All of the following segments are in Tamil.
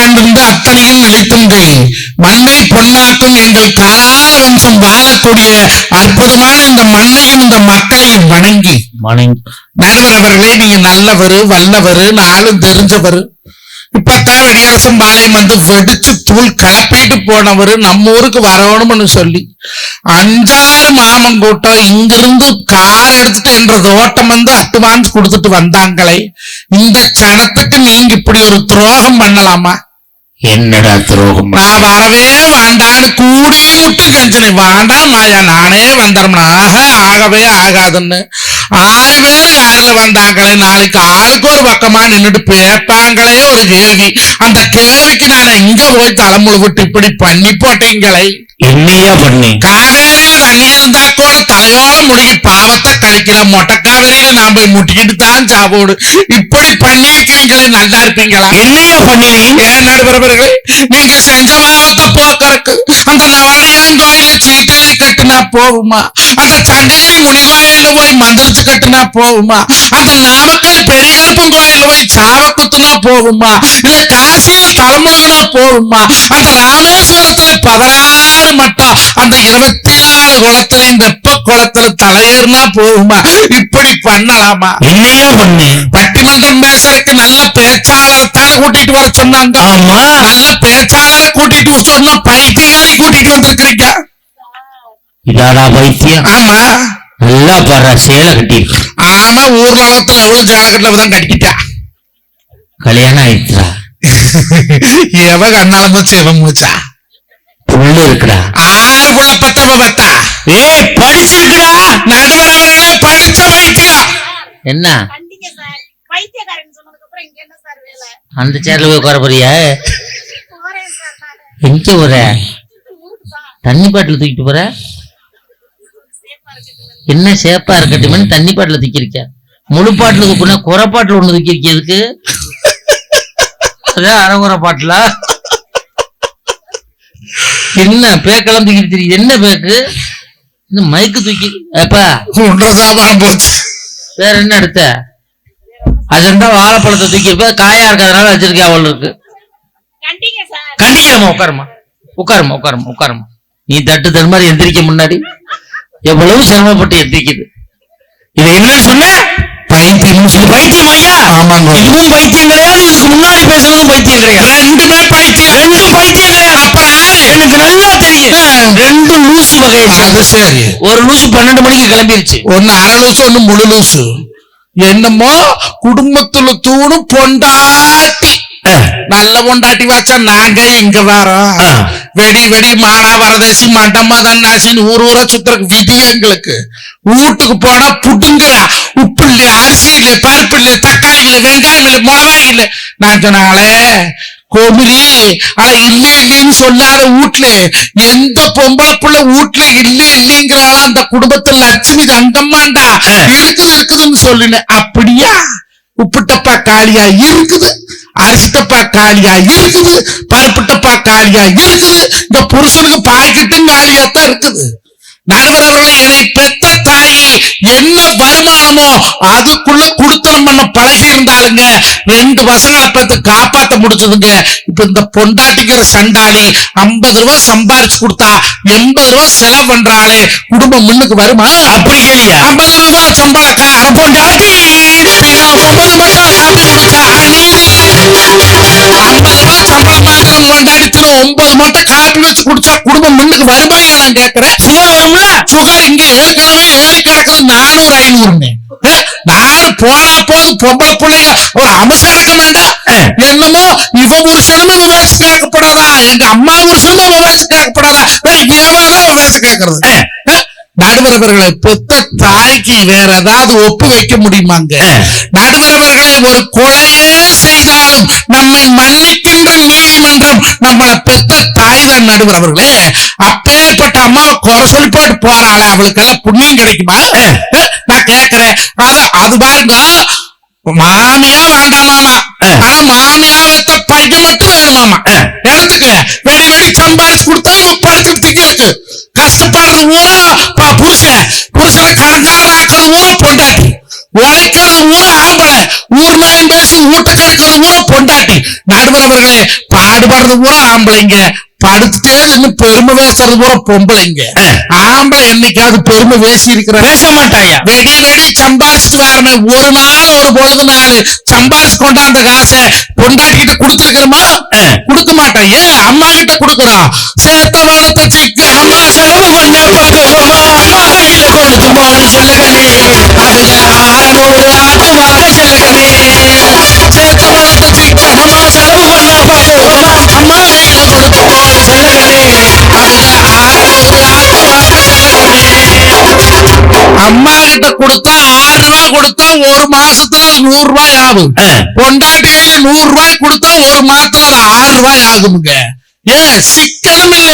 ஆண்டிருந்த அத்தனையும் இழைத்துண்டு மண்ணை பொன்னாக்கும் எங்கள் காலால வம்சம் வாழக்கூடிய அற்புதமான இந்த மண்ணையும் இந்த மக்களையும் வணங்கி. வணங்கி. நடுவர் அவர்களே நீங்க நல்லவரு வல்லவரு நாளும் தெரிஞ்சவரு. இப்பத்தான் வெடியரசம் பாளையம் வந்து வெடிச்சு தூள் கிளப்பிட்டு போனவரு நம்ம ஊருக்கு வரணும்னு சொல்லி. அஞ்சாறு மாமன் கூட்டம் இங்கிருந்து கார் எடுத்துட்டு என்ற ஓட்டம் வந்து அட்வான்ஸ் கொடுத்துட்டு வந்தாங்களே. இந்த சனத்துக்கு நீங்க இப்படி ஒரு துரோகம் பண்ணலாமா? என்னடா துரோகம்? நான் வரவே வேண்டான்னு கூடி விட்டு கஞ்சனை வேண்டாம் மாயா நானே வந்துடும்னா ஆக ஆகவே ஆகாதுன்னு. ஆறு பேர் கார்ல வந்தாங்களே நாளைக்கு ஆளுக்கு ஒரு பக்கமா நின்னுட்டு பேப்பாங்களே ஒரு கேள்வி அந்த கேள்விக்கு நான் எங்க போய் தலைமுழு விட்டு இப்படி பண்ணி போட்டீங்களே என்னையா பண்ணி காவேரியில தண்ணி இருந்தா கூட தலையோட முழுகி பாவத்தை கழிக்கிற மொட்டை காவேரியில நான் போய் முட்டிக்கிட்டு தான் சாவோடு இப்படி பண்ணிக்கிறீங்களே நல்லா இருப்பீங்களா என்னையா பண்ணினேன் ஏன் நடுவர்களே நீங்க செஞ்ச பாவத்தை போக்கறக்கு அந்த நவரையான் கோயில கட்டுனா போகுமா? அந்த சண்டிகை முனி கோயில போய் போகுமா? அந்த நாமக்கல் பெரியகருப்பன் கோயில போய் சாவ குத்துனா போகுமா? இல்ல காசியில தலைமுழுகினா போகுமா? அந்த ராமேஸ்வரத்துல பதினாறு மட்டும் அந்த இருபத்தி நாலு குளத்திலையும் வெப்ப குளத்துல தலையேறினா போகுமா? இப்படி பண்ணலாமா? என்னையா பண்ணி? பட்டிமன்றம் பேசுறதுக்கு நல்ல பேச்சாளரை தானே கூட்டிட்டு வர சொன்னாங்க. ஆமா. நல்ல பேச்சாளரை கூட்டிட்டு சொன்னா வந்திருக்கிறீங்க இதாடா வைத்தியம் ஆமா. நல்லா பாடுற சேலை கட்டி. ஆமா ஊர் உலகத்துல அவளும் ஜாலக்கட்டுல தான் கட்டிக்கிட்டா. கல்யாணம் ஆயிடுச்சுடா. எவ கண்ணால மூச்சு எவ மூச்சா? புல்லு இருக்குடா. ஆறு புள்ள பத்தவ பத்தா ஏய் படிச்சிருக்குடா. நடுவர் அவர்களே படிச்ச வைத்தியம் என்ன? கண்டிங்க சார். வைத்தியக்காரன் சொன்னதுக்கு அப்புறம் இங்க என்ன சார் வேலை? அந்த சேர்ல போய் உட்கார போறியா? எங்க போற? தண்ணி பாட்டில் தூக்கிட்டு போற? என்ன சேப்பா இருக்கட்டுமே தண்ணி பாட்டில் தூக்கிருக்க முழு பாட்டில் தூக்குனா குறை பாட்டில் ஒண்ணு தூக்கிருக்க எதுக்கு? அதான் அரைகுறை பாட்டில? என்ன பேக்கெல்லாம் தூக்கிட்டு தெரியுது என்ன பேக்கு இந்த மைக்கு தூக்கி ஏப்பா சாபாரம் போச்சு. வேற என்ன எடுத்த? இருந்தா வாழைப்பழத்தை தூக்கி இருப்ப காயா இருக்கிறதுனால வச்சிருக்கேன் அவள் இருக்கு கண்டிங்க சார். கண்டிக்கிறமா உட்காருமா உட்காருமா உட்காருமா உட்காருமா நீ தட்டு தரு மாதிரி எந்திரிக்க முன்னாடி. எவ்வளவு சிரமப்பட்டு எந்திரிக்குது இதை என்ன சொன்ன? பைத்தியம் இது பைத்தியம் ஐயா? ஆமாங்க. இதுவும் பைத்தியம் கிடையாது இதுக்கு முன்னாடி பேசுனதும் பைத்தியம் கிடையாது. ரெண்டுமே பைத்தியம். ரெண்டும் பைத்தியம் கிடையாது அப்ப. எனக்கு நல்லா தெரியும் ரெண்டு லூசு வகை அது சரி. ஒரு லூசு பன்னெண்டு மணிக்கு கிளம்பிருச்சு. ஒன்னு அரை லூசு ஒண்ணு முழு லூசு. என்னமோ குடும்பத்துல தூணு பொண்டாட்டி. நல்ல பொண்டாட்டி வச்சா நாங்க இங்க வரோம். வெடி வெடி மானா வரதேசி மண்டம் மதன்னாசின்னு ஊர் ஊரா சுத்துறக்கு விதி எங்களுக்கு. வீட்டுக்கு போனா புட்டுங்கிறா உப்பு இல்ல அரிசி இல்ல பருப்பு இல்ல தக்காளி இல்ல வெங்காயம் இல்ல மிளகாய் இல்ல நான் சொன்னாங்களே கோமிலி ஆனா இல்ல இல்லைன்னு சொல்லாத வீட்டுல எந்த பொம்பளை புள்ள வீட்டுல இல்ல இல்லைங்கிறாளோ அந்த குடும்பத்துல லட்சுமி தங்கம்மாண்டா. இருக்குது இருக்குதுன்னு சொல்லினேன். அப்படியா? உப்பு டப்பா காலியா இருக்குது அரிசி டப்பா காலியா இருக்குது பருப்பு டப்பா காலியா இருக்குது இந்த புருஷனுக்கு பாக்கெட்டும் காலியா தான் இருக்குது. நடுவர் அவர்களை என்னை பெத்த தாயி என்ன வருமானமோ அதுக்குள்ள குடுத்தனம் பண்ண பழகி இருந்தாலுங்க ரெண்டு பசங்களை பெத்து காப்பாத்த முடிச்சதுங்க இப்ப இந்த பொண்டாட்டிக்கிற சண்டாளி ஐம்பது ரூபாய் சம்பாரிச்சு கொடுத்தா எண்பது ரூபாய் செலவு பண்றாளே குடும்பம் முன்னுக்கு வருமா அப்படி கேளியா ஐம்பதாயிரம் ரூபாய் சம்பளக்கார பொண்டாட்டி நான் ஒன்பது மட்டும் காப்பி வச்சு குடிச்சா குடும்பம் முன்னுக்கு வருமாயா நான் கேட்கிறேன். சுகர் வரும்ல சுகர் இங்க ஏற்கனவே ஏறி கிடக்குது நானூறு ஐநூறுன்னு. நானு போனா போது பொம்பளை பிள்ளைங்க. ஒரு வேண்டாம் என்னமோ இவ புருஷனும் அவ வயசு கேட்கப்படாதா? எங்க அம்மா புருஷனும் அவ வயசு கேட்கப்படாதா? வேற எவன் அவ வயசு கேட்கறது. நடுவரவர்களை பெத்த தாய்க்கு வேற ஏதாவது ஒப்பு வைக்க முடியுமாங்க? நடுவரவர்களை ஒரு கொலையே செய்தாலும் நம்மை மன்னிக்கின்ற நீதிமன்றம் நம்மளை பெத்த தாய் தான் நடுவரவர்களே. அப்பேற்பட்ட அம்மாவை குறை சொல்லி போட்டு போறாளே அவளுக்கெல்லாம் புண்ணியம் கிடைக்குமா? நான் கேக்குறேன். அது அது பாருங்க மாமியா வேண்டாமாமா ஆனா மாமியா வைத்த பையன் மட்டும் வேணுமாமா எடுத்துக்க வெடி வெடி சம்பாதிச்சு கொடுத்தா இவ படுத்துறதுக்கு இருக்கு கஷ்டப்படுறது புருஷன் புருஷனை கடங்கார ஆக்குறது பொண்டாட்டி. உழைக்கிறது ஆம்பளை. ஊர் மேலும் பேசி வீட்டுக்கு கெடுக்கிறது பொண்டாட்டி. நடுவர் அவர்களே பாடுபடுறது ஆம்பளைங்க. படுத்துட்டே இருந்து பெருமை பேசுறது பூரா பொம்பளைங்க ஆம்பளை என்னைக்காவது பெருமை பேசி இருக்கிற பேச மாட்டாயா வெடி வெடி சம்பாரிச்சுட்டு வரணும் ஒரு நாள் ஒரு பொழுது நாள் சம்பாரிச்சு கொண்டாந்த காசை பொண்டாட்டிகிட்ட கொடுத்துருக்கிறோமா கொடுக்க மாட்டோம் ஏன் அம்மா கிட்ட கொடுக்குறோம் சேர்த்த வளர்த்த சிக்கு அம்மா செலவு கொஞ்சம் அதுல ஆறுநூறு அம்மா கிட்ட கொடுத்தா ஆறு ரூபாய் கொடுத்தா ஒரு மாசத்துல அது நூறு ரூபாய் ஆகும் பொண்டாட்டி கையில நூறு ரூபாய் கொடுத்தா ஒரு மாசத்துல அது ஆறு ரூபாய் ஆகுமுங்க ஏன் சிக்கனம் இல்ல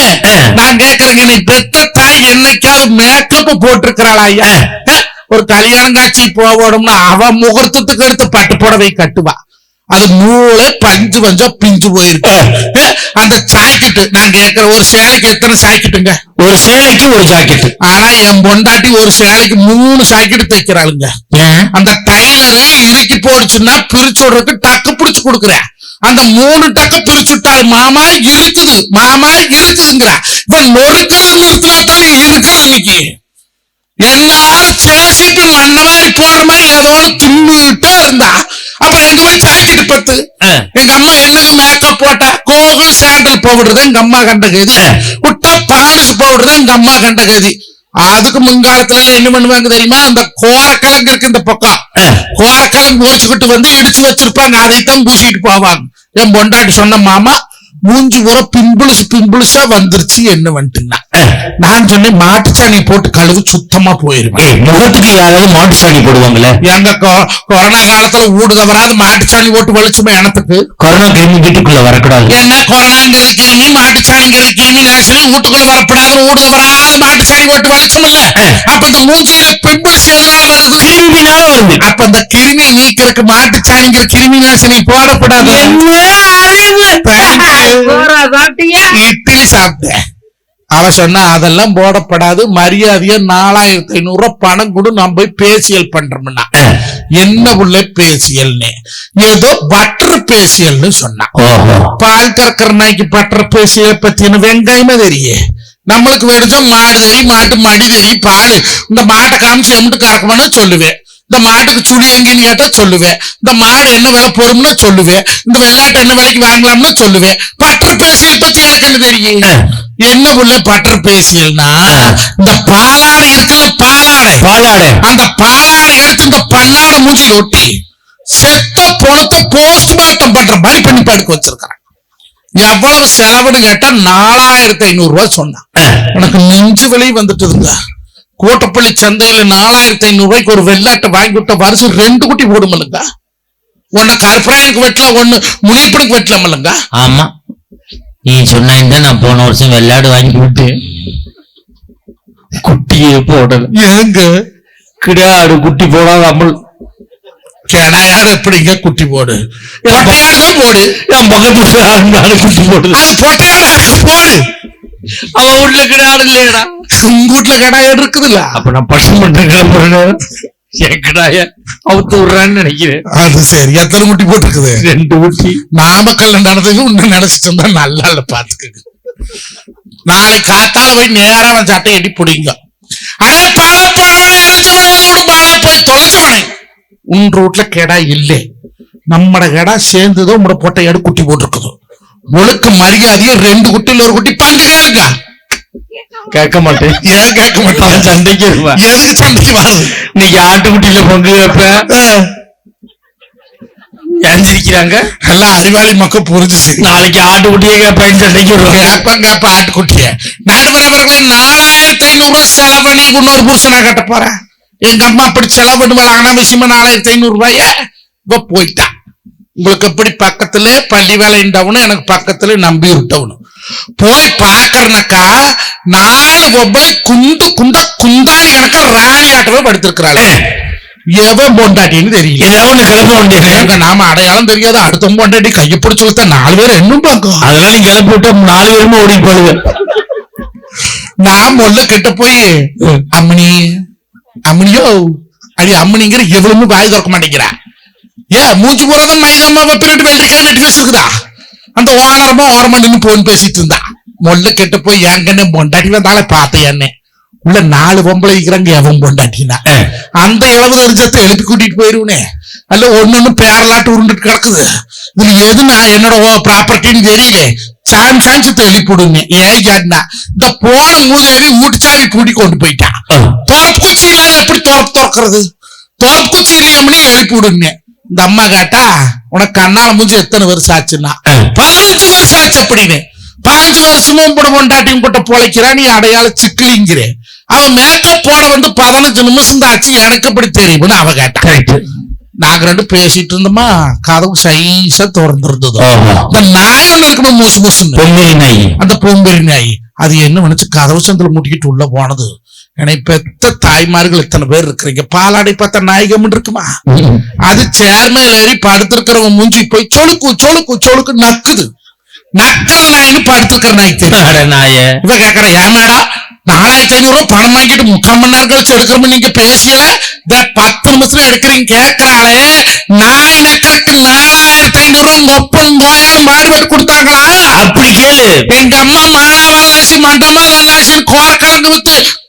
நான் கேக்குறேங்க நீ பெத்த தாய் என்னைக்காவது மேக்கப் போட்டிருக்கிறாளா ஐயா ஒரு கல்யாணம் காட்சி போகணும்னா அவ முகூர்த்தத்துக்கு எடுத்து பட்டு புடவை கட்டுவா அது நூலே பஞ்சு பஞ்சம் பிஞ்சு போயிருக்கு. அந்த சாக்கெட்டு நான் கேக்குற ஒரு சேலைக்கு எத்தனை சாக்கெட்டுங்க? ஒரு சேலைக்கு ஒரு ஜாக்கெட் ஆனா என் பொண்டாட்டி ஒரு சேலைக்கு மூணு சாக்கெட் தைக்கிறாளுங்க. அந்த டைலரு இறுக்கி போடுச்சுன்னா பிரிச்சு விடுறதுக்கு டக்கு பிடிச்சு கொடுக்குறேன். அந்த மூணு டக்கு பிரிச்சு விட்டாரு மாமா இருக்குது மாமா இருக்குதுங்கிறா. இவன் நொறுக்கிறது நிறுத்தினா தான் இன்னைக்கு. எல்லாரும் பேசிட்டு மண்ணவாரி போடுற மாதிரி ஏதோ தின்னுட்டே இருந்தா அப்புறம் எங்க போய் சாக்கெட் பத்து. எங்க அம்மா என்னங்க மேக்கப் போட்டா கோகுல் சாண்டல் பவுடர் தான் எங்க அம்மா கண்ட கதி. விட்டா பாலிஷ் பவுடர் தான் எங்க அம்மா கண்ட கதி. அதுக்கு முன்காலத்துல என்ன பண்ணுவாங்க தெரியுமா? அந்த கோரக்கிழங்கு இருக்கு இந்த பக்கம் கோரக்கிழங்கு ஊச்சிக்கிட்டு வந்து இடிச்சு வச்சிருப்பாங்க. அதைத்தான் பூசிட்டு போவாங்க. என் பொண்டாட்டி சொன்ன மாமா மூஞ்சி பூரா பிம்பிள்ஸ் பிம்பிள்ஸா வந்துருச்சு என்ன வந்துட்டுன்னா. நான் சொன்னேன் மாட்டுச்சாணி போட்டு கழுவு சுத்தமா போயிருவேன் முகத்துக்கு யாராவது மாட்டு சாணி போடுவாங்கல்ல எங்க கொ- கொரோனா காலத்துல ஊடு தவறாது மாட்டுச்சாணி போட்டு வலிச்சுமே எனத்துக்கு கொரோனா கிருமி வீட்டுக்குள்ள வரக்கூடாது. என்ன கொரோனாங்கிறது கிருமி மாட்டுச்சாணிங்கிறது கிருமி நாசினி வீட்டுக்குள்ள வரப்படாது ஊடு தவறாது மாட்டுச்சாணி போட்டு வலிச்சோம்ல அப்ப இந்த மூஞ்சியில பிம்பிள்ஸ் எதனால வருது கிருமினால வருது. அப்ப அந்த கிருமி நீக்கிறதுக்கு மாட்டுச்சாணிங்கிற கிருமி நாசினி போடப்படாது. இட்லி சாப்பிட்டேன். அவ சொன்னா அதெல்லாம் போடப்படாது. மரியாதையா நாலாயிரத்தி ஐநூறு ரூபாய் பணம் கொடு நான் போய் பேசியல் பண்றோம்னா என்ன உள்ள பேசியல்னு? ஏதோ பட்டர் பேசியல்னு சொன்னான். பால் கறக்கிற நாய்க்கு பட்டர் பேசியல் பத்தின வெங்காயமே தெரியே நம்மளுக்கு வெடிச்சா மாடு தெரி மாட்டு மடி தெரி பால். இந்த மாட்டை காமிச்சு எம்பிட்டு கறக்கணும்னு சொல்லுவேன். இந்த மாட்டுக்கு சுழி எங்கன்னு கேட்டா சொல்லுவேன். இந்த மாடு என்ன விலை போடும்னு சொல்லுவேன். இந்த வெள்ளாட்டு என்ன விலைக்கு வாங்கலாம்னு சொல்லுவேன். பட்டர் பேசியல் பத்தி எனக்கு என்ன தெரியும்? என்ன உள்ள பட்டர் பேசியல்னா இந்த பாலாடை இருக்குல்ல பாலாடை பாலாடை அந்த பாலாடை எடுத்து இந்த பண்ணாட மூஞ்சில ஒட்டி செத்த பொணத்தை போஸ்ட்மார்ட்டம் பண்ற மாதிரி பண்ணி படுக்க வச்சிருக்கான் எவ்வளவு செலவுன்னு கேட்டா நாலாயிரத்தி ஐநூறு ரூபாய் சொன்னான். எனக்கு நெஞ்சு வலி வந்துட்டுதுங்க கோட்டப்பள்ளி சந்தையில நாலாயிரத்தி ஐநூறு ரூபாய்க்கு ஒரு வெள்ளாட்டை வாங்கி விட்ட வருஷம் ரெண்டு குட்டி போடுமில்லுங்க? ஒன்னு கருப்பராயனுக்கு வெட்டலாம் ஒண்ணு முனியப்பனுக்கு வெட்டலாமில்லுங்க? ஆமா. நீ சொன்ன நான் போன வருஷம் வெள்ளாடு வாங்கி விட்டு குட்டியே போடல ஏங்க கிடையாது குட்டி போடாத அமல். கிடாயாடு எப்படிங்க குட்டி போடு? தான் போடு. என் இருந்தாலும் குட்டி போடுது அது பொட்டையாடு போடு. அவன் வீட்டுல கிடையாது இல்லையடா. உங்க வீட்டுல கடாயாடு இருக்குதுல்ல. அப்ப நான் பசங்க மட்டும் கிளம்புறேன். என் கிடாய அவுத்து விடுறான்னு நினைக்கிறேன். அது சரி. எத்தனை குட்டி போட்டுருக்குது? ரெண்டு ஊட்டி. நாமக்கல்ல நடந்தது இன்னும் நினைச்சிட்டு இருந்தா நல்லா இல்ல பாத்துக்கங்க நாளை காத்தால போய் நேரா அவன் சட்டை எடி பிடிங்க. அடே பாலா போய் தொலைச்சவனே உன் ரூட்ல கெடா இல்லை. நம்மட கெடா சேர்ந்துதான் உங்களோட பொட்டையாடு குட்டி போட்டிருக்குது. ஒழுக்க மரியாதையா ரெண்டு குட்டில ஒரு குட்டி பங்கு கேளுங்க கேட்க மாட்டேன் ஏன் கேட்க மாட்டேன் சண்டைக்கு எதுக்கு சண்டைக்கு வருது இன்னைக்கு ஆட்டுக்குட்டியில பங்கு வைப்ப எஞ்சிருக்கிறாங்க எல்லாம் அறிவாளி மக்கள் புரிஞ்சுச்சு நாளைக்கு ஆட்டுக்குட்டியே கேட்பேன் சண்டைக்கு வருவாங்க கேப்பங்க பாட்டுக்குட்டிய நடுவர் அவர்களே நாலாயிரத்தி ஐநூறு ரூபாய் செலவு நீ இன்னொரு புருஷனா கட்ட போற எங்க அம்மா அப்படி செலவு பண்ணுவாங்க அனாவசியமா நாலாயிரத்தி ஐநூறு ரூபாய இப்ப போயிட்டா உங்களுக்கு எப்படி பக்கத்துல பள்ளி வேலை டவுன் எனக்கு பக்கத்துல நம்பி டவுன் போய் பாக்கறனாக்கா நாலு ஒவ்வொரு குண்டு குண்டா குந்தாணி கணக்கா ராணி ஆட்டவே படுத்திருக்கிறாள் எவன் பொண்டாட்டின்னு தெரியல. ஒண்ணு கிளப்ப வேண்டியது எங்க நாம அடையாளம் தெரியாத. அடுத்த பொண்டாட்டி கையை பிடிச்சு கொடுத்தா நாலு பேர் என்னும் பார்க்கும்? அதெல்லாம் நீ கிளப்பி விட்டா நாலு பேருமே ஓடி போடுவேன் நான் முதல்ல கிட்ட போய் அம்மணி அம்மணியோ அடி அம்மனிங்கிற எவ்வளவு வாய் திறக்க மாட்டேங்கிறா. ஏ மூஞ்சி போறதான் மைதாமா வெப்பிட்டு வெள்ளைக்கார நெட்டி வச்சிருக்குதா அந்த ஓரமா ஓரமா நின்னு போன் பேசிட்டு இருந்தா. மொல்ல கெட்ட போய் எங்கன்னு பொண்டாட்டி வந்தாலே பார்த்தேன் என்ன உள்ள நாலு பொம்பளை இருக்கிறாங்க எவன் பொண்டாட்டினா அந்த இளவு தெரிஞ்சத்தை எழுப்பி கூட்டிட்டு போயிருவனே. அல்ல ஒன்னொன்னு பேரலாட்டு உருண்டுட்டு கிடக்குது. இதுல எது நான் என்னோட ப்ராப்பர்ட்டின்னு தெரியல. சாமி சாமிச்சத்தை எழுப்பிடுங்க ஏன் கேட்டா இந்த போன மூதேவி ஊட்டுச்சாவி பூட்டி கொண்டு போயிட்டான் தோப்பு குச்சி இல்லாத எப்படி தோப்பு திறக்கிறது? தோப்பு குச்சி எழுப்பி விடுங்க இந்த அம்மா கேட்டா உனக்கு கண்ணால மூஞ்சி எத்தனை வருஷம் ஆச்சுன்னா? பதினஞ்சு வருஷம் ஆச்சு அப்படின்னு. பதினஞ்சு வருஷமும் கூட பொண்டாட்டியும் போட்ட பொழைக்கிறா நீ அடையாள சிக்கலிங்கிறேன் அவன் மேக்கப் போட வந்து பதினஞ்சு நிமிஷம் தான் ஆச்சு எனக்கு எப்படி தெரியும்னு அவ கேட்டா. நாங்க ரெண்டு பேசிட்டு இருந்தோமா கதவு சைஸா திறந்துருந்தது. இந்த நாய் ஒண்ணு இருக்கணும் மூசு மூசுன்னு? பொங்கல் நாய் அந்த பூம்பெரி நாய் அது என்ன பண்ணுச்சு கதவு சந்தில முட்டிக்கிட்டு உள்ள போனது? என்னை பெத்த தாய்மார்கள் இத்தனை பேர் இருக்கிறீங்க. பாலாடை பார்த்த நாயகம் இருக்குமா? அது சேர் மேல ஏறி படுத்திருக்கிறவன் மூஞ்சி போய் சொலுக்கு சொலுக்கு சொலுக்கு நக்குது. நக்கிற நாய்னு படுத்திருக்கிற நாய். தெரியும் இவ கேக்குற ஏன் மேடம் நாலாயிரத்தி ஐநூறு ரூபாய் பணம் வாங்கிட்டு முக்கால் மணி நேரம் கழிச்சு எடுக்கிறோம் நீங்க பேசியல? பத்து நிமிஷத்துல எடுக்கிறீங்க கேக்குறாளே. நாய் நக்கறக்கு நாலாயிரத்தி ஐநூறு ரூபாய் மொப்பம் கோயாலும் மாறுபாடு கொடுத்தாங்களா? அப்படி கேளு. எங்க அம்மா மானா வரதட்சி மண்டமா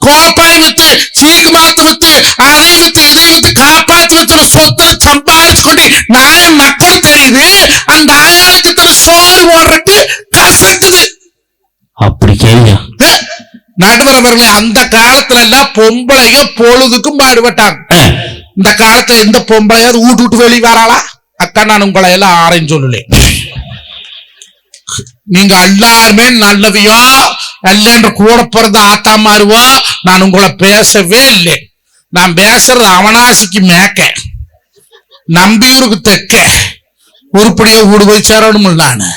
கோப்பாய் வித்து சீக்கு மரத்து வித்து அதை வித்து இதை வித்து காப்பாத்தி வச்சு சொத்து சம்பாதிச்சு கொண்டு நாய மக்கள் தெரியுது அந்த இத்தனை சோறு ஓடுறதுக்கு கசக்குது அப்படி கேளுயா நடுவர் அவர்களே அந்த காலத்துல எல்லாம் பொம்பளைங்க பொழுதுக்கும் பாடுபட்டாங்க இந்த காலத்துல எந்த பொம்பளையாவது வீட்டு விட்டு வெளியே வராளா அக்கா நான் உங்களை எல்லாம் ஆரஞ்சு சொல்லல நீங்க எல்லாருமே நல்லவியோ அல்லன்ற கூட பிறந்த ஆத்தா மாறுவோ நான் உங்களை பேசவே இல்லை. நான் பேசுறது அவனாசிக்கு மேக்க. நம்பியூருக்கு தெக்க. உருப்படியா வீடு போய் சேரணும் நானு.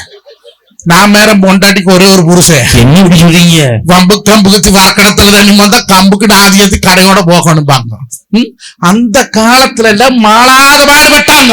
நான் மேல பொண்டாட்டிக்கு ஒரே ஒரு புருஷன். என்ன இப்படி சொல்றீங்க வம்பு கம்புக்கு வரக்கடத்துல தண்ணி வந்தா கம்புக்கு நாதி ஏத்தி கடையோட போகணும் பாங்க? அந்த காலத்துல எல்லாம் மாளாத பாடுபட்டாங்க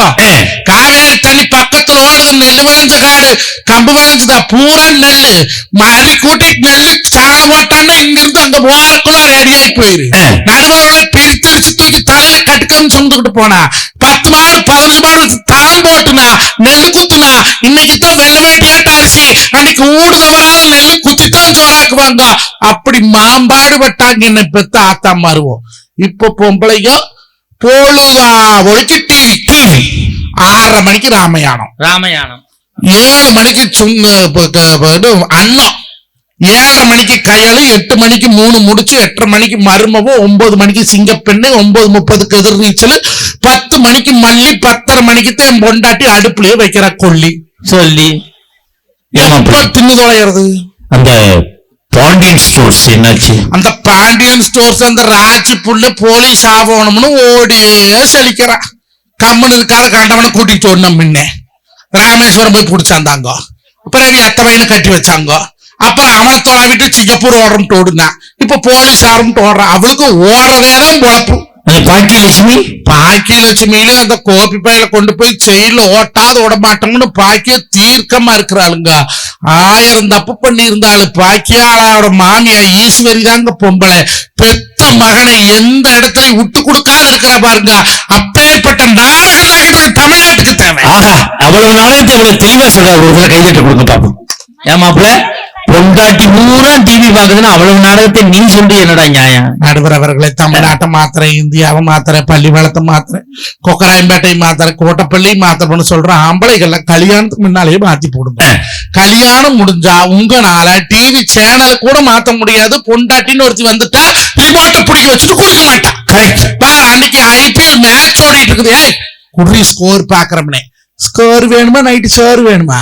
காவேரி தண்ணி பக்கத்துல ஓடுது நெல்லு விளைஞ்ச காடு கம்பு விளைஞ்சதா பூரா நெல்லு. மறி கூட்டிட்டு நெல்லு சாணம் போட்டான்னா இங்க இருந்து அங்க போறக்குள்ள ரெடி ஆகி போயிரு நடுவர்களை பிரித்தடிச்சு தூக்கி தலையில கட்டுக்கன்னு சுமந்துக்கிட்டு போனா பத்து மாடு பதினஞ்சு மாடு தளம் போட்டுனா நெல்லு குத்துனா இன்னைக்கு தான் வெள்ள வேட்டியாட்ட அரிசி அன்னைக்கு ஊடு தவறாத நெல்லு குத்தித்தான் சோறாக்குவாங்க அப்படி மாம்பாடு பட்டாங்க என்னை பெத்த ஆத்தா மாறுவோம் இப்ப பொம்பளைங்க பொழுதா ஒழிக்கு டிவி டிவி ஆறரை மணிக்கு ராமயானம். ராமயானம். ஏழு மணிக்கு சுங்க அன்னம். ஏழரை மணிக்கு கையாளு எட்டு மணிக்கு மூணு முடிச்சு எட்டரை மணிக்கு மருமவும் ஒன்பது மணிக்கு சிங்கப்பெண்ணு ஒன்பது முப்பதுக்கு எதிர்நீச்சல் பத்து மணிக்கு மல்லி பத்தரை மணிக்கு தான் என் பொண்டாட்டி அடுப்புலயே வைக்கிற கொல்லி. சொல்லி. எப்ப தின்னு தொலைகிறது? அந்த பாண்டியன் ஸ்டோர்ஸ் என்னாச்சு? அந்த பாண்டியன் ஸ்டோர்ஸ் அந்த ராஜி புள்ள போலீஸ் ஆகணும்னு ஓடியே சலிக்கிறான் கம்முன்னு இருக்காத கண்டவனை கூட்டிட்டு ஓடணும் முன்னே. ராமேஸ்வரம் போய் பிடிச்சாந்தாங்க. பிறகு எத்த கட்டி வச்சாங்க. அப்புறம் அவனை தொலைவிட்டு சிங்கப்பூர் ஓடுறோம்ட்டு ஓடுனா. இப்ப போலீஸ் ஆரம்பிட்டு ஓடுறான் அவளுக்கு ஓடுறதே தான் பொழப்பு பாக்கியலட்சுமி பாக்கியலட்சுமியில அந்த கோபி பையில கொண்டு போய் செயல ஓட்டாத விட மாட்டோம்னு பாக்கிய தீர்க்கமா இருக்கிறாளுங்க ஆயிரம் தப்பு பண்ணி இருந்தாலும் பாக்கியாளோட மாமியா ஈஸ்வரி தாங்க பொம்பளை பெத்த மகனை எந்த இடத்துலயும் விட்டு கொடுக்காத இருக்கிற பாருங்க அப்பேற்பட்ட நாயகன் தமிழ்நாட்டுக்கு தேவை ஆஹா அவ்வளவு நாளைக்கு இவ்வளவு தெளிவா சொல்ற ஒரு தடவை கைதட்ட கொடுங்க பாப்போம் ஏமாப்ல பொண்டாட்டி பூரா டிவி பாக்குதுன்னா அவ்வளவு நாடகத்தை நீ சொல்லி என்னடா நியாயம்? நடுவர் அவர்களை தமிழ்நாட்டை மாத்திரை இந்தியாவை மாத்திரை பள்ளி வளத்தை மாத்திரை கொக்கராயம்பேட்டை மாத்திரை கோட்டப்பள்ளி மாத்திரம்னு சொல்ற ஆம்பளைகள்ல கல்யாணத்துக்கு முன்னாலேயே மாத்தி போடுங்க. கல்யாணம் முடிஞ்சா உங்கனால டிவி சேனல் கூட மாத்த முடியாது. பொண்டாட்டின்னு ஒருத்தி வந்துட்டா ரிமோட்டை பிடிக்க வச்சுட்டு கொடுக்க மாட்டா. அன்னைக்கு ஐபிஎல் மேட்ச் ஓடிட்டு இருக்குது. ஏய் குடி ஸ்கோர் பாக்குறோம்னே ஸ்கோர் வேணுமா? நைட்டு சோறு வேணுமா?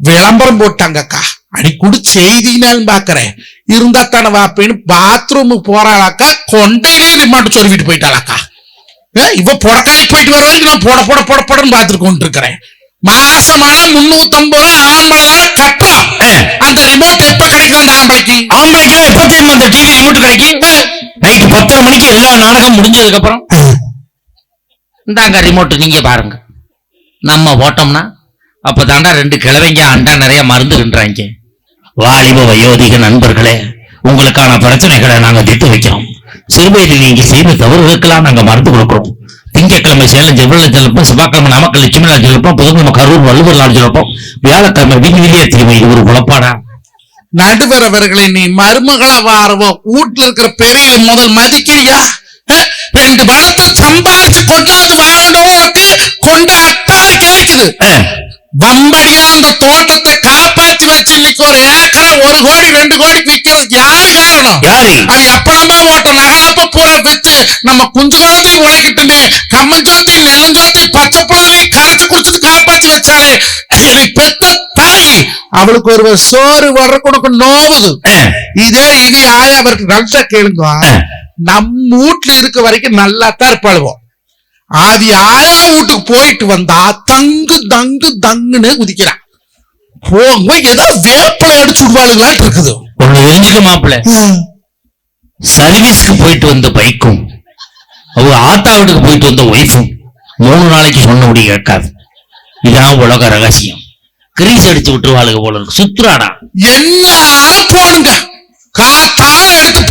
விளம்பரம் போட்டாங்கக்கா. அடிக்குடி செய்தினாலும் பாக்குறேன். இருந்தா தானே வாப்பேன்னு பாத்ரூமுக்கு போறாளாக்கா கொண்டையிலே ரிமாண்ட் சொல்லிட்டு போயிட்டாளாக்கா. இவ புடக்காய் போயிட்டு வர வரைக்கும் நான் போட போட போட போடன்னு பாத்துட்டு கொண்டு இருக்கிறேன் மாசமான முன்னூத்தி ஐம்பது ஆம்பளை தானே கட்டுறோம் அந்த ரிமோட் எப்ப கிடைக்கும் அந்த ஆம்பளைக்கு ஆம்பளைக்கு எப்ப தெரியுமா அந்த டிவி ரிமோட் கிடைக்கும் நைட்டு பத்தரை மணிக்கு எல்லா நாடகம் முடிஞ்சதுக்கு அப்புறம் இந்தாங்க ரிமோட் நீங்க பாருங்க. நம்ம போட்டோம்னா அப்பதாண்டா ரெண்டு கிழவைங்க அண்டா நிறைய மருந்துகின்றாங்க வாலிப வயோதிக நண்பர்களே உங்களுக்கான பிரச்சனைகளை நாங்க தீர்த்து வைக்கிறோம். சிறுவயதில் நீங்க செய்த தவறுகளுக்கெல்லாம் நாங்க மறந்து கொடுக்கிறோம். திங்கட்கிழமை சேலம் ஜெவரல் ஜலப்பம் செவ்வாய்க்கிழமை நாமக்கல் லட்சுமி நாள் ஜலப்பம் புதன்கிழமை கரூர் வள்ளுவர் நாள் ஜலப்பம் வியாழக்கிழமை விண்வெளியே தீமை ஒரு குழப்பாடா. நடுவர் அவர்களை நீ மருமகளா வாரவோ வீட்டுல இருக்கிற பெரிய முதல் மதிக்கிறியா? ரெண்டு பணத்தை சம்பாதிச்சு கொண்டாந்து வாங்கணும் உனக்கு கொண்ட வம்படியா அந்த தோட்டத்தை காப்பாத்தி வச்சு இன்னைக்கு ஒரு ஏக்கரா ஒரு கோடி ரெண்டு கோடி விக்கிறதுக்கு யாரு காரணம்? யாரு? அது எப்பனமா ஓட்ட நகலப்ப பூரா வித்து நம்ம குஞ்சு குழந்தை உழைக்கிட்டுன்னு கம்மஞ்சோத்தி நெல்லஞ்சோத்தி பச்சை புள்ளலையும் கரைச்சு குடிச்சிட்டு காப்பாத்தி வச்சாலே நீ பெத்த தாய். அவளுக்கு ஒரு சோறு வர்ற கொடுக்க நோவுது. இதே இது ஆயா அவருக்கு நல்லா கேளுங்க. நம்ம வீட்டுல இருக்க வரைக்கும் நல்லா தான் இருப்பாளுவோம் ஆதி ஆயா வீட்டுக்கு போயிட்டு வந்தா தங்கு தங்கு தங்குன்னு குதிக்கிறான். போங்க ஏதோ வேப்பலை அடிச்சு விடுவாளுங்களாட்டு இருக்குது. ஒண்ணு தெரிஞ்சுக்க மாப்பிள்ள சர்வீஸ்க்கு போயிட்டு வந்த பைக்கும் அவங்க ஆத்தா வீட்டுக்கு போயிட்டு வந்த ஒய்ஃபும் மூணு நாளைக்கு சொன்னபடி கேட்காது. இதான் உலக ரகசியம். கிரீஸ் அடிச்சு விட்டுருவாளுங்க போல இருக்கு. சுத்துறாடா. என்ன போனுங்க காத்தால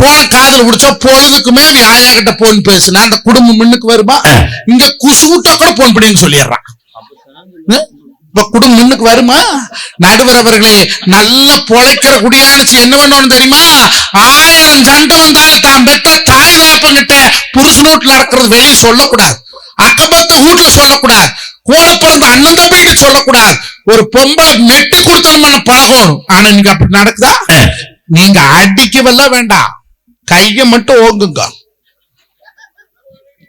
போன காதுல பிடிச்சா பொழுதுக்குமே வியாயா கிட்ட போன் பேசுனா அந்த குடும்பம் முன்னுக்கு வருமா? இங்க குசூட்டா கூட போன் பண்ணின்னு சொல்லிடுறான்? இப்ப குடும்பம் முன்னுக்கு வருமா? நடுவர் அவர்களே நல்ல பொழைக்கிற குடியானுச்சு என்ன பண்ணணும் தெரியுமா? ஆயிரம் சண்டை வந்தாலும் தான் பெத்த தாய் தாப்பங்கிட்ட புருஷன் வீட்டுல நடக்கிறது வெளியே சொல்லக்கூடாது. அக்கபத்து வீட்டுல சொல்லக்கூடாது. கூட பிறந்த அண்ணன் தம்பிகிட்ட சொல்லக்கூடாது. ஒரு பொம்பளை மெட்டி கொடுத்தனமான பழகணும் ஆனா நீங்க அப்படி நடக்குதா? நீங்க அடிக்கவெல்லாம் வேண்டாம். கைய மட்டும் ஓங்குங்க.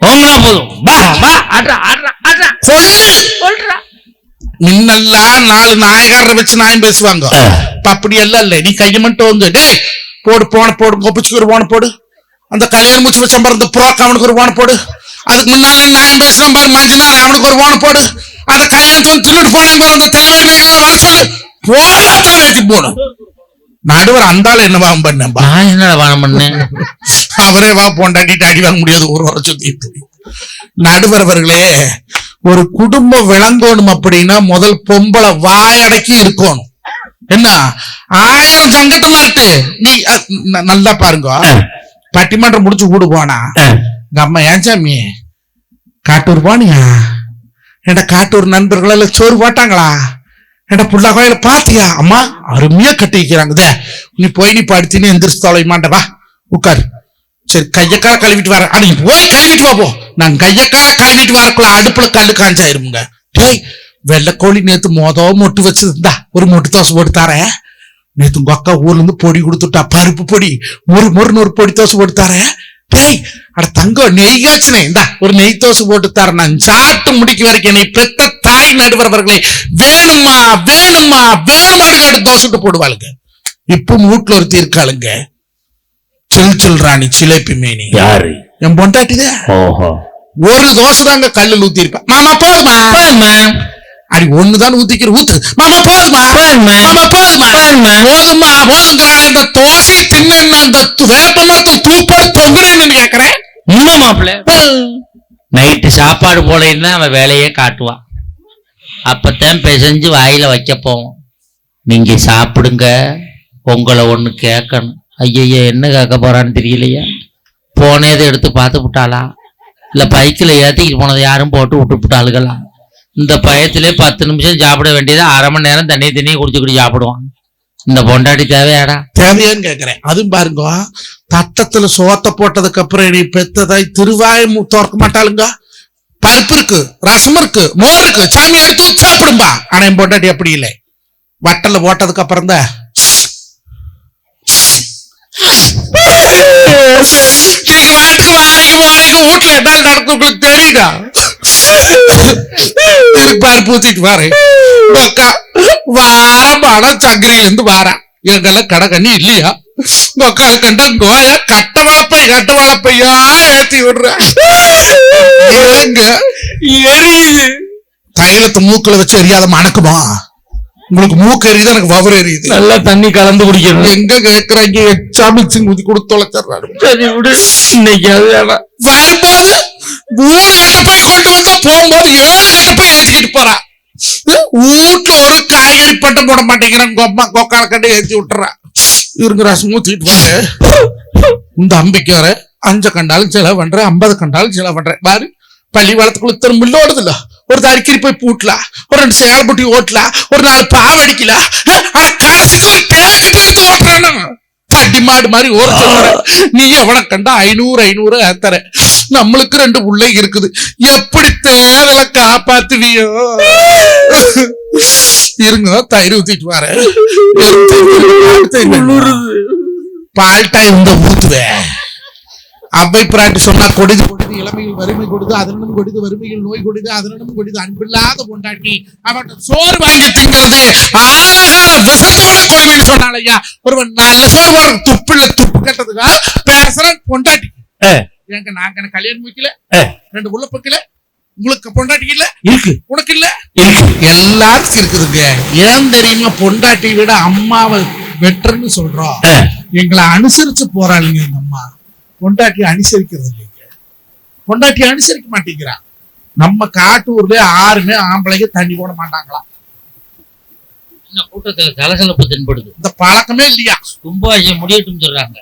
ஓங்கனா போதும். வா வா ஆட்ரா ஆட்ரா ஆட்ரா கொல்லு சொல்றா. முன்னெல்லாம் நாலு நாயகாரரை வச்சு நாயம் பேசுவாங்க. இப்ப அப்படி எல்லாம் இல்ல. நீ கைய மட்டும் வந்து டேய் போடு போன போடு கொப்பிச்சுக்கு ஒரு போன போடு. அந்த கல்யாணம் முடிச்சு வச்ச பாரு இந்த புறாக்கு அவனுக்கு ஒரு போன போடு. அதுக்கு முன்னால நாயம் பேசுறான் பாரு மஞ்சினார் அவனுக்கு ஒரு போன போடு. அந்த கல்யாணத்தை வந்து தின்னுட்டு போனேன் பாரு அந்த தலைவர் வர சொல்லு. போராட்டம் ஏத்தி போகணும். நடுவர் அந்தால என்னவா பண்ணேன்பா? நான் என்னடா வானம் பண்ணேன்? அவரே வா பொண்டாட்டிட்டு அடி வாங்க முடியாது ஒரு வர சுத்திட்டு நடுவர் அவர்களே ஒரு குடும்பம் விளங்கணும் அப்படின்னா முதல் பொம்பளை வாயடக்கி இருக்கணும். என்ன? ஆயிரம் சங்கட்டம் நாட்டு நீ நல்லா பாருங்க. பட்டிமன்றம் முடிச்சு கூடு போனா. எங்க அம்மா ஏன் சாமி? காட்டூர் போனியா? என்ட காட்டூர் நண்பர்கள் எல்லாம் சோறு போட்டாங்களா? என்ட புள்ள கோயில பாத்தியா? அம்மா அருமையா கட்டி வைக்கிறாங்க. நீ போய் நீ படுத்தின்னு எந்திரிச்சு தொலைமாண்ட வா உட்காரு. சரி கையக்கார கழுவிட்டு வர. அட, போய் கழுவிட்டு வா போ. நான் கையக்கார கழுவிட்டு வரக்குள்ள அடுப்புல கல்லு காஞ்சாயிருமுங்க. டேய் வெள்ளைக்கோழி நேத்து மோதோ மொட்டு வச்சிருந்தா ஒரு மொட்டு தோசை போட்டு தரேன். நேத்து உங்க அக்கா ஊர்ல இருந்து பொடி கொடுத்துட்டா. பருப்பு பொடி. முறு முறுன்னு ஒரு பொடி தோசை போட்டு தரேன். டேய் அட தங்கம் நெய் காய்ச்சினே. இந்தா ஒரு நெய் தோசை போட்டு தரேன். நான் சாப்பிட்டு முடிக்க வரைக்கும் என்னை பெத்த தாய் நடுவரவர்களே வேணுமா வேணுமா வேணுமான்னு கேட்டு தோசை சுட்டு போடுவாளுங்க. இப்போ வீட்டுல ஒருத்தி இருக்காளுங்க. சில் சில் ராணி சிலேபி மேனி. யாரு? என் பொண்டாட்டிதே ஒரு தோசை தாங்க கல்லுல ஊத்தி இருப்பேன் மாமா போதுமா பாருமா அடி ஒண்ணுதான் ஊத்திக்கிற ஊத்து. மாமா போதுமா? போதுமா. மாமா போதுமா போதுமா. போதுமா போதுங்கிறாளே இந்த தோசை தின்னு அந்த து- வேப்ப மரத்து தூப்போடு தொங்குறேன்னு கேக்குறேன் உண்மை மாப்பிள்ள? நைட்டு சாப்பாடு போலேன்னா அவன் வேலையே காட்டுவான். அப்பத்தான் பிசைஞ்சு வாயில வைக்க போவோம். நீங்க சாப்பிடுங்க. உங்களை ஒண்ணு கேட்கணும். ஐயய்ய என்ன கேட்க போறான்னு தெரியலையா. போனதை எடுத்து பார்த்து விட்டாளா? இல்ல பைக்கில் ஏத்திக்கிட்டு போனதை யாரும் போட்டு விட்டு விட்டாளுகளா? இந்த பயத்திலே பத்து நிமிஷம் சாப்பிட வேண்டியது அரை மணி நேரம் தண்ணி தண்ணி குடிச்சுக்கிட்டு சாப்பிடுவான். இந்த பொண்டாட்டி தேவையாடா? தேவையான்னு கேட்கறேன் அதுவும் பாருங்க தட்டத்துல சோத்த போட்டதுக்கு அப்புறம் நீ பெத்ததாய் திருவாய் திறக்க மாட்டாளுங்க. பருப்பு இருக்கு ரசம் இருக்கு மோர் இருக்கு சாமி எடுத்து ஊத்தி சாப்பிடும்பா ஆனா என் பொண்டாட்டி அப்படி இல்லை. வட்டல போட்டதுக்கு அப்புறம் தான். நீங்க வாட்டுக்கு வாழைக்கு போறீங்க வீட்டுல என்ன நடக்கும் தெரியுதா இது பருப்பு ஊத்திட்டு வாரு அக்கா வாரம் பணம் சங்கரியில இருந்து வாரா. எங்கெல்லாம் கடை கண்ணி இல்லையா? உக்கால கண்டா கோயா கட்ட வளப்பை கட்ட வளப்பையா ஏத்தி விடுற. ஏங்க? எரியுது. தைலத்தை மூக்குல வச்சு எரியாத மணக்குமா? உங்களுக்கு மூக்கு எரியுது எனக்கு வவறு எரியுது? நல்லா தண்ணி கலந்து குடிக்கணும் எங்க கேக்குறாங்க? எச்சா மிக்சிங் ஊத்தி கொடுத்து தொலைச்சிடுறாரு. சரி விடு. இன்னைக்கு அது வேணாம். வரும்போது மூணு கட்டப்பை கொண்டு வந்தா போகும்போது ஏழு கட்டப்பை ஏத்திக்கிட்டு போறா? வீட்டுல ஒரு காய்கறி பட்டம் போட மாட்டேங்கிறான். கொம்மா கொக்கால கண்டு ஏத்தி விட்டுறா. இருங்க ரசம் மூத்திட்டு வாரு இந்த அம்பிக்கு வர அஞ்சு கண்டாலும் செலவு பண்றேன் ஐம்பது கண்டாலும் செலவு பண்றேன் பாரு பள்ளி வளத்துக்குள்ள திரும்ப ஓடுது இல்ல ஒரு தறிக்கறி போய் பூட்டலாம் ஒரு ரெண்டு சேலை புட்டி ஓட்டலாம் ஒரு நாலு பாவ அடிக்கலாம் ஆனா கடைசிக்கு ஒரு பேக்கு எடுத்து ஓட்டுறானா? மாடு மாதிரி சொல்ற நீ எவனை கண்டா ஐநூறு ஐநூறு தர. நம்மளுக்கு ரெண்டு பிள்ளை இருக்குது. எப்படி தேவல காப்பாத்துவியோ? இருங்க தயிர் ஊத்திட்டு வரேன். பால்ட்டா இந்த ஊத்துவேன் அவ்வை பிராட்டி சொன்னா கொடிது. இளமையில் வறுமை கொடுது அதனும் கொடிது வறுமையில் நோய் கொடுது அதனும் கொடிது அன்பில்லாத பொண்டாட்டி. அவன் சோறு வாங்கி கொடுமைன்னு சொன்னாள் ஐயா. ஒருவன் போற துப்புல துப்பு கட்டதுக்கா பேசுற பொண்டாட்டி. எங்க நாங்க எனக்கு கல்யாணம் ஆ, ரெண்டு உள்ள பக்கல? உங்களுக்கு பொண்டாட்டி இல்ல? இருக்கு. உனக்கு இல்ல? எல்லாருக்கும் இருக்குதுங்க. ஏன் தெரியுமா? பொண்டாட்டி விட அம்மாவை வெட்டுறன்னு சொல்றோம். எங்களை அனுசரிச்சு போறாளுங்க எங்க அம்மா. பொண்டாட்டி அனுசரிக்கிறது இல்லைங்க. பொண்டாட்டி அனுசரிக்க மாட்டேங்கிறான். நம்ம காட்டூர்ல யாருமே ஆம்பளைங்க தண்ணி போட மாட்டாங்களாம். என்ன கூட்டத்துல சலசலப்பு தென்படுது. இந்த பழக்கமே இல்லையா? கும்பாபிஷேகம் முடியட்டும் சொல்றாங்க.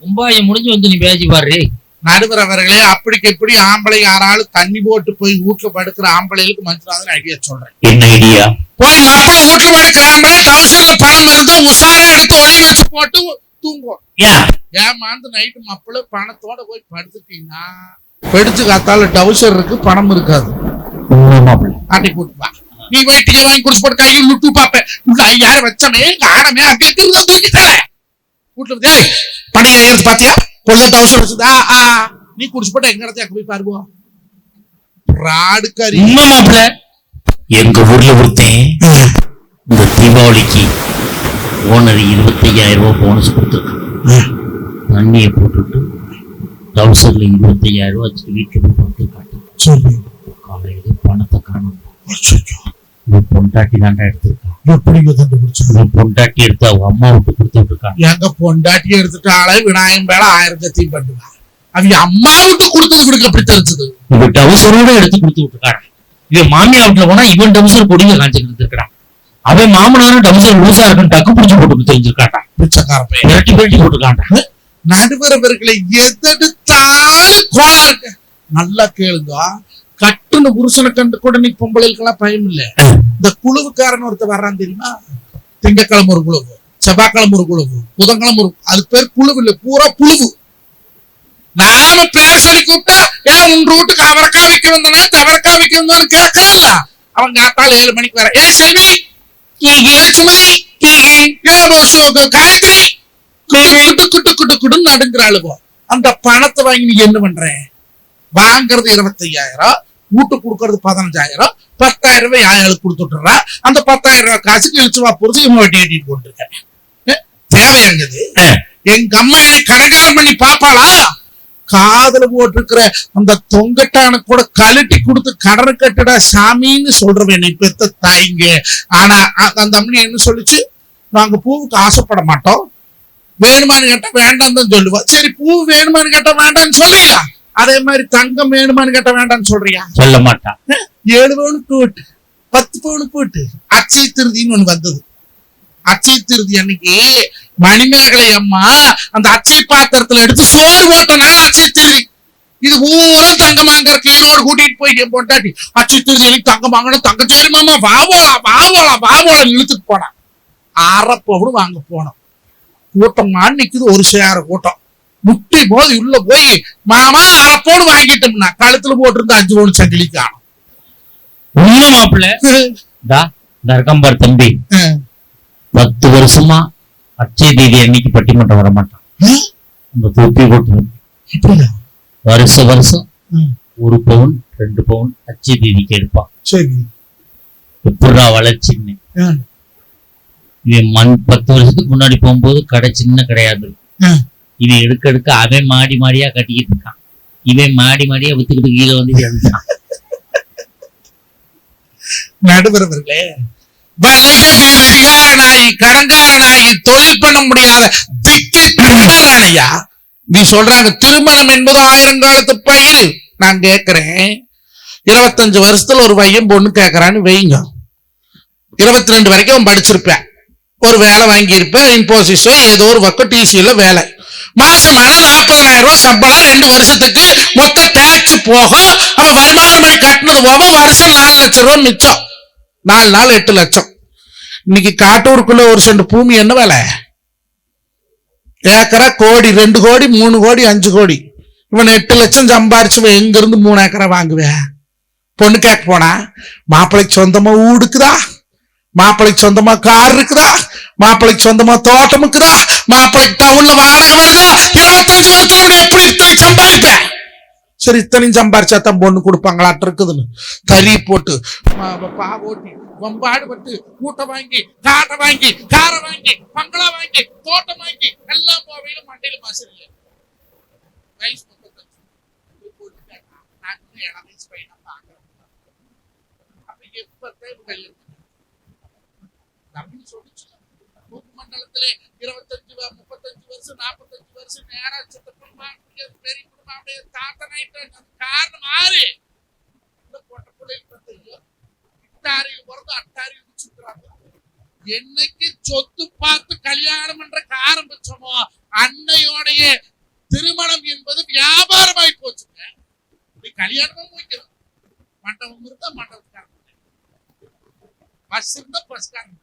கும்பாபிஷேகம் முடிஞ்சு வந்து நீ பேசி பாரு. நடுவர் அவர்களே அப்படிக்கு எப்படி ஆம்பளை யாராலும் தண்ணி போட்டு போய் வீட்டுல படுக்கிற ஆம்பளைகளுக்கு மஞ்சள் ஐடியா சொல்றேன். என்ன ஐடியா? போய் மாப்பிள்ள வீட்டுல படுக்கிற ஆம்பளை டவுசர்ல பணம் இருந்தா உஷாரா எடுத்து ஏன் ஏமாந்து நைட்டு மாப்பிள்ள பணத்தோட போய் படுத்துட்டீங்கன்னா பெடுத்து காத்தால டவுசர் இருக்கு பணம் இருக்காது. ஆட்டி போட்டு வா. நீ போய் டீ வாங்கி குடிச்சு போட்டு கையில் லுட்டு பாப்பேன் உள்ள ஐயாயிரம் வச்சமே காணமே அங்க இருக்கிறத தூக்கி தர வீட்டுல ஏய் பணம் எடுத்து பாத்தியா? பொல்ல டவுசர் வச்சுதா? நீ குடிச்சு போட்டு எங்க இடத்துல போய் பாருவோம் ராடுக்காரி. உண்மை மாப்பிள்ள. எங்க ஊர்ல ஒருத்தன் இந்த தீபாவளிக்கு ஓனர் இருபத்தையாயிரம் ரூபாய் போனஸ் கொடுத்துருக்கான் தண்ணியை போட்டுட்டு டவுசர்ல இருபத்தையாயிரம் ரூபாய் வச்சு வீட்டுல போய் பார்த்துருக்காங்க சொல்லு காலையில பணத்தை காணும். பொண்டாட்டி தாண்டா எடுத்திருக்கான் எப்படிங்க பொண்டாட்டி எடுத்து அவங்க அம்மா விட்டு கொடுத்துட்டு இருக்காங்க. எங்க பொண்டாட்டி எடுத்துட்டாலே விநாயகம் மேல ஆயிரத்தையும் பண்ணுவா. அவங்க அம்மா விட்டு கொடுத்தது கொடுக்க அப்படி தெரிஞ்சது? இவன் டவுசரோட எடுத்து கொடுத்து விட்டுருக்காங்க இவன் மாமியா வீட்டுல போனா இவன் டவுசர் கொடிங்க காஞ்சிக்கிட்டு இருக்கிறான் அவன் மாமனாரும் டவுசர் முழுசா இருக்குன்னு டக்கு பிடிச்சு போட்டு தெரிஞ்சிருக்காட்டான் பிச்சைக்கார பையன். விரட்டி விரட்டி போட்டுருக்காண்டான் நடுவரவர்களை எதெடுத்தாலும் கோலா இருக்கு. நல்லா கேளுங்க. கட்டுன புருஷனை கண்டு கூட நீ பொம்பளைக்கெல்லாம் பயம் இல்ல. இந்த குழுவுக்காரன் ஒருத்தர் வர்றான் தெரியுமா? திங்கக்கிழமை ஒரு குழுவு செவ்வாய்க்கிழமை ஒரு குழுவு புதன்கிழமை ஒரு அது பேர் குழுவு இல்ல பூரா புழுவு. நாம பேர் சொல்லி கூப்பிட்டா ஏன் உன் ரூட்டுக்கு அவரக்கா வைக்க வந்தனா தவறக்கா வைக்க வந்தான்னு கேட்கறல்ல அவன் காத்தால ஏழு மணிக்கு வர ஏ செல்வி ஏ சுமதி ஏ சு- காயத்ரி குட்டு குட்டு குட்டு குட்டுன்னு நடுங்கிறாளுவோ அந்த பணத்தை வாங்கி நீ என்ன பண்ற வாங்குறது இருபத்தையாயிரம் வீட்டு கொடுக்கறது பதினஞ்சாயிரம் பத்தாயிரம் ரூபாய் யாருக்கு கொடுத்துட்டுறா அந்த பத்தாயிரம் ரூபாய் காசுக்கு இழுச்சு வா பொறுத்து இவங்க வட்டி கட்டிட்டு போட்டுருக்கேன் தேவையாங்குது எங்க அம்மா என்னை கடங்காரம் பண்ணி பாப்பாளா காதுல போட்டிருக்கிற அந்த தொங்கட்டான கூட கழட்டி கொடுத்து கடனை கட்டுடா சாமின்னு சொல்றவன் என்னை பெத்த தாய்ங்க. ஆனா அந்த அம்மனி என்ன சொல்லுச்சு? நாங்க பூவுக்கு ஆசைப்பட மாட்டோம். வேணுமான்னு கேட்டா வேண்டாம் தான் சொல்லுவா. சரி பூ வேணுமான்னு கேட்டா வேண்டாம்னு சொல்றியா? அதே மாதிரி தங்கம் வேணுமான்னு கேட்டா வேண்டாம்னு சொல்றியா? சொல்ல மாட்டான் ஏழு பவுனு போட்டு பத்து பவுனு போட்டு. அச்சய திருதின்னு ஒண்ணு வந்தது. அச்சய திருதி அன்னைக்கு மணிமேகலை அம்மா அந்த அச்சய பாத்திரத்துல எடுத்து சோறு போட்டனால அச்சய திருதி இது பூரா தங்கம் வாங்கறதுக்கு என்னோட கூட்டிட்டு போயிட்டு அச்சய திருதி எனக்கு தங்கம் வாங்கணும் தங்கம் சரி மாமா வாவோலா வாவோலா வாவோலா இழுத்துட்டு போனான் அரை பவுன் வாங்க போனோம். கூட்டமா நிக்குது ஒரு சேர கூட்டம். முட்டி போது உள்ள போய் மாமா பவுன் வாங்கிட்டோம்னா கழுத்துல போட்டிருந்த அஞ்சு பவுன் சங்கிலி காணும். உண்மை மாப்பிள்ள. தா இந்த இருக்கம்பார் தம்பி. பத்து வருஷமா அச்சய தேதி அன்னைக்கு பட்டிமன்றம் வர மாட்டான். இந்த தொப்பி போட்டு வருஷ வருஷம் ஒரு பவுன் ரெண்டு பவுன் அச்சய தேதிக்கு எடுப்பான். எப்படா வளர்ச்சின்னு. இவன் மண் பத்து வருஷத்துக்கு முன்னாடி போகும்போது கடை சின்ன கிடையாது. இவன் எடுக்க எடுக்க அவன் மாடி மாடியா கட்டிக்கிட்டு இருக்கான். இவன் மாடி மாடியா வித்துக்கிட்டு கீழே வந்து நடுவரவர்களே வலையடி வெடிகாரனாயி கடங்காரனாயி தொழில் பண்ண முடியாத திக்கி திண்டாரானையா நீ சொல்றாங்க திருமணம் என்பது ஆயிரம் காலத்து பயிர் நான் கேட்கிறேன் இருபத்தஞ்சு வருஷத்துல ஒரு பையன் பொண்ணு கேட்கறான்னு வைங்க. இருபத்தி ரெண்டு வரைக்கும் அவன் படிச்சிருப்பேன். ஒரு வேலை வாங்கியிருப்பேன் இன்போசிஸோ ஏதோ ஒரு பக்கம் டிசியில வேலை. மாசம் ஆனா நாற்பதனாயிரம் ரூபாய் சம்பளம் ரெண்டு வருஷத்துக்கு மொத்த டேக்ஸ் போகும். அவன் வருமான வரி கட்டினது போக வருஷம் நாலு லட்சம் ரூபாய் மிச்சம். நாலு நாள் எட்டு லட்சம். இன்னைக்கு காட்டூருக்குள்ள ஒரு சென்ட் பூமி என்ன வேலை? ஏக்கரா கோடி ரெண்டு கோடி மூணு கோடி அஞ்சு கோடி. இவன் எட்டு லட்சம் சம்பாரிச்சுவன் எங்கிருந்து மூணு ஏக்கரை வாங்குவேன் பொண்ணு கேட்க போனா மாப்பிள்ளைக்கு சொந்தமா ஊடுக்குதா மாப்பிள்ளைக்கு சொந்தமா கார் இருக்குதா? மாப்பிள்ளைக்கு சொந்தமா தோட்டம் இருக்குதா? மாப்பிள்ளைக்கு டவுன்ல வாடகை வருதா இருபத்தஞ்சு வருஷத்துல எப்படி இத்தனை சம்பாதிப்பேன்? சரி இத்தனையும் சம்பாரிச்சா தான் பொண்ணு கொடுப்பாங்களாட்டு இருக்குதுன்னு. தறி போட்டு பா- பா- ஓட்டி பட்டு வாங்கி காட்டை வாங்கி காரை வாங்கி பங்களா வாங்கி தோட்டம் வாங்கி எல்லாம் போவையில மண்டையில மாசம் வயசு அப்படின்னு மண்டலத்திலே இருபத்தஞ்சு முப்பத்தஞ்சு வருஷம் நாற்பத்தஞ்சு வருஷம் நேரா சித்த பெரிய குடும்பம் அப்படியே தாத்தனாயிட்டு காரணம் ஆறு. இந்த பிறந்து அட்டாரியில் சுத்துறாங்க என்னைக்கு சொத்து பார்த்து கல்யாணம் என்ற ஆரம்பிச்சோமோ அன்னையோடைய திருமணம் என்பது வியாபாரமாய் போச்சுங்க. நீ கல்யாணமும் முடிக்கிறோம் மண்டபம் இருந்தா மண்டபத்துக்காரன் பஸ் இருந்தா பஸ்காரன்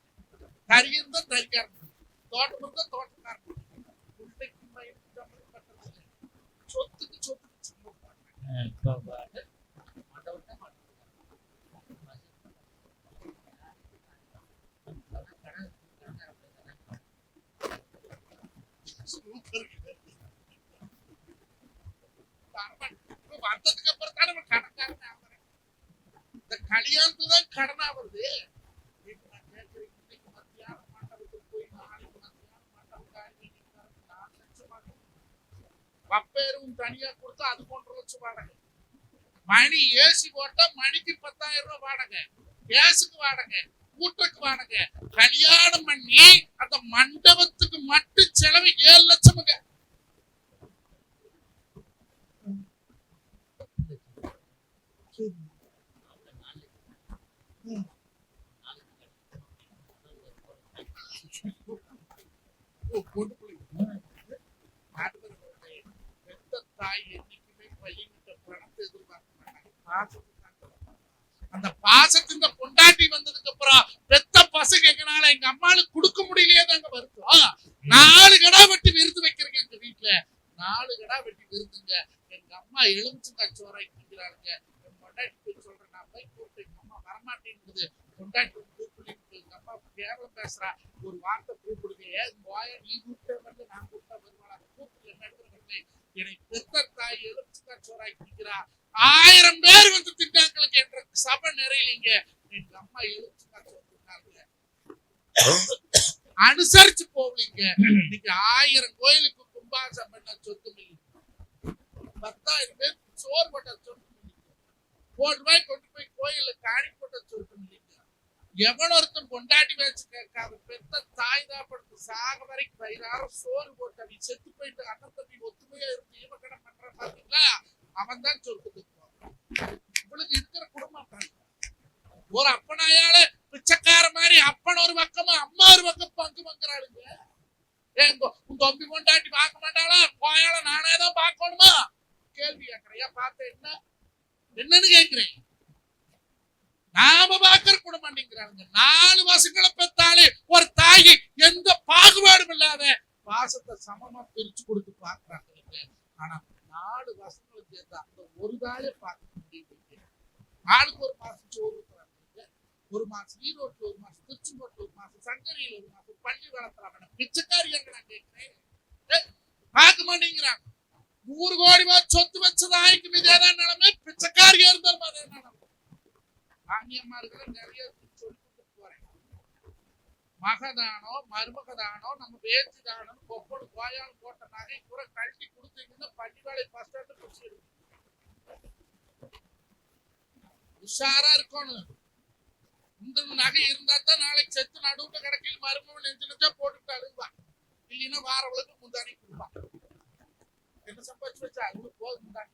தறி இருந்தா தறிக்காரன் தோட்டம் இருந்தா தோட்டக்காரன் சொத்துக்கு சொத்துக்கு வந்ததுக்கு அப்புறம் தானே இவன் இந்த கல்யாணத்துக்கு தான் கடனா வருது இன்னைக்கு நான் கேட்கிறேன், இன்னைக்கு மத்தியானம் மண்டபத்துக்கு போய் நாளைக்கு மத்தியானம் மண்டபம் காலி நிற்கிறாரு. நாலு லட்சம் வாடகை. வப்பேரும் தனியா கொடுத்து அது ஒன்றரை லட்சம் வாடகை மணி ஏசி போட்டா மணிக்கு பத்தாயிரம் ரூபாய் வாடகை. கேஸுக்கு வாடகை கூட்டுக்கு வாடகை. கல்யாணம் பண்ணி அந்த மண்டபத்துக்கு மட்டும் செலவு ஏழு லட்சமுங்க. பொண்ணு பிள்ளைங்க. ஆண்டவருடைய பெத்த தாய் என்னைக்குமே பையன்கிட்ட பணத்தை எதிர்பார்க்க மாட்டாங்க. பாசத்தை தான் எதிர்பார்ப்பாங்க. அந்த பாசத்தின் பொண்டாட்டி வந்ததுக்கு அப்புறம் பெத்த பசங்க எங்கனால எங்க அம்மாளுக்கு கொடுக்க முடியலையே தாங்க வருத்தம். நாலு கடா வெட்டி விருந்து வைக்கிறேங்க எங்க வீட்டுல நாலு கடா வெட்டி விருந்துங்க. எங்க அம்மா எலுமிச்சங்காய் சோறை குடிக்கிறாளுங்க. என் பொண்டாட்டி போய் சொல்றேன் நான் போய் கூப்பிட்டு எங்க அம்மா வரமாட்டேங்குது. பொண்டாட்டி கூப்பிடுங்க எங்க அம்மா கேவலம் பேசுறா. ஒரு வார்த்தை கூப்பிடுங்க. ஏன் போய நீ கூப்பிட்டே வந்து நான் கூப்பிட்டா வருவாளா? கூப்பிட்டு என்ன எடுத்துருக்கேன் என்னை பெத்த தாய் எலுமிச்சு சோறாய் குடிக்கிறா. ஆயிரம் பேர் வந்து திட்டாங்களுக்கு என்ற சபை நிறையிலீங்க எங்க அம்மா எழுச்சி அனுசரிச்சு போவீங்க. இன்னைக்கு ஆயிரம் கோயிலுக்கு கும்பாசம் பண்ண சொத்து பத்தாயிரம் பேர் சோறு போட்ட சொத்து கோடி ரூபாய் கொண்டு போய் கோயில காணி போட்ட சொத்து எவனொருத்தன் எவன் ஒருத்தன் பொண்டாட்டி வச்சு கேட்காத பெத்த தாய் தான் படுத்து சாக வரைக்கும் வயிறார சோறு போட்டு நீ செத்து போயிட்டு அண்ணன் தம்பி ஒத்துமையா இருந்து ஈமக்கடம் பண்ற பாத்தீங்களா? அவன் தான் சொத்துக்கு இவளுக்கு இருக்கிற குடும்பம் ஒரு அப்பனாயால பிச்சைக்கார மாதிரி அப்பன் ஒரு பக்கமா அம்மா ஒரு பக்கம் பங்கு பங்குறாளுங்க. ஏன் உன் தம்பி கொண்டாட்டி பார்க்க மாட்டாளா? கோயால நானே தான் பார்க்கணுமா? கேள்வி கேட்கறையா பார்த்த என்ன? என்னன்னு கேட்கிறேன். நாம பார்க்க இருக்கிறாங்க. நாலு பசங்களை பெத்தாலே ஒரு தாய் எந்த பாகுபாடும் இல்லாத பாசத்தை சமமா பிரிச்சு கொடுத்து பாக்குறாங்க ஆனா நாலு பசங்களுக்கு சேர்ந்தா அந்த ஒரு தாயை பார்க்க முடியுது ஆளுக்கு ஒரு மாசம் சோறு ஒரு மாசம் ஈரோட்டில் ஒரு மாசம் திருச்செங்கோட்டில் ஒரு மாசம் சங்கரியில ஒரு மாசம் பள்ளி வளர்த்துறாங்க. பிச்சைக்காரியாங்க நான் கேட்கிறேன். பார்க்க மாட்டேங்கிறாங்க. நூறு கோடி ரூபாய் சொத்து வச்சதாய்க்கும் இதேதான் நிலைமை? பிச்சைக்காரியா இருந்தாலும் அதே நிலைமை. இருக்கிற நிறைய மகதானோ மருமகதானோ நம்ம வேச்சு தானம் கொப்போடு கோயால் போட்ட நகை கூட கழட்டி கொடுத்தீங்கன்னா பள்ளிவாளை பஸ் ஸ்டாண்டு பிடிச்சி உஷாரா இருக்கணும். இந்த நகை இருந்தா தான் நாளைக்கு செத்து நடுவுல கிடக்கையில் மருமகன் நெஞ்சு போட்டுட்டு அழுவான் இல்லைன்னா வாரவளுக்கு முந்தானி கொடுப்பான் என்ன சம்பாதிச்சு வச்சா? அது போதும் முந்தானி